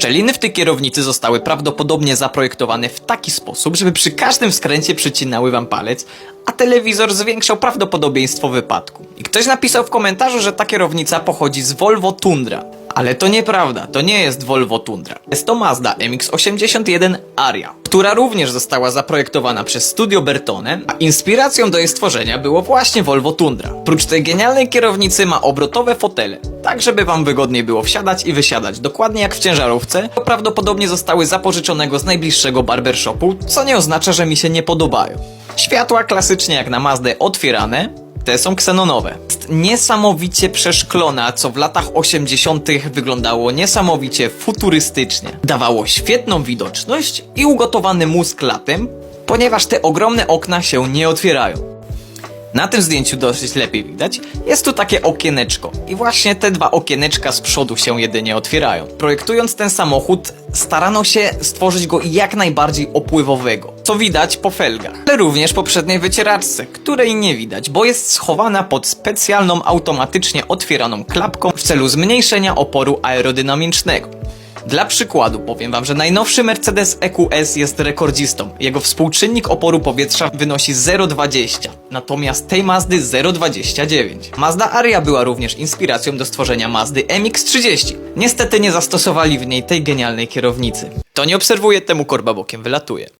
Szczeliny w tej kierownicy zostały prawdopodobnie zaprojektowane w taki sposób, żeby przy każdym skręcie przycinały wam palec, a telewizor zwiększał prawdopodobieństwo wypadku. I ktoś napisał w komentarzu, że ta kierownica pochodzi z Volvo Tundra. Ale to nieprawda, to nie jest Volvo Tundra. Jest to Mazda MX-81 Aria, która również została zaprojektowana przez Studio Bertone, a inspiracją do jej stworzenia było właśnie Volvo Tundra. Prócz tej genialnej kierownicy ma obrotowe fotele, tak żeby wam wygodniej było wsiadać i wysiadać, dokładnie jak w ciężarówce, to prawdopodobnie zostały zapożyczonego z najbliższego barbershopu, co nie oznacza, że mi się nie podobają. Światła klasycznie jak na Mazdę otwierane, te są ksenonowe. Jest niesamowicie przeszklona, co w latach 80. wyglądało niesamowicie futurystycznie. Dawało świetną widoczność i ugotowany mózg latem, ponieważ te ogromne okna się nie otwierają. Na tym zdjęciu dosyć lepiej widać, jest tu takie okieneczko i właśnie te dwa okieneczka z przodu się jedynie otwierają. Projektując ten samochód starano się stworzyć go jak najbardziej opływowego, co widać po felgach, ale również po przedniej wycieraczce, której nie widać, bo jest schowana pod specjalną automatycznie otwieraną klapką w celu zmniejszenia oporu aerodynamicznego. Dla przykładu powiem wam, że najnowszy Mercedes EQS jest rekordzistą. Jego współczynnik oporu powietrza wynosi 0,20, natomiast tej Mazdy 0,29. Mazda Aria była również inspiracją do stworzenia Mazdy MX-30. Niestety nie zastosowali w niej tej genialnej kierownicy. To nie obserwuję, temu korba bokiem wylatuje.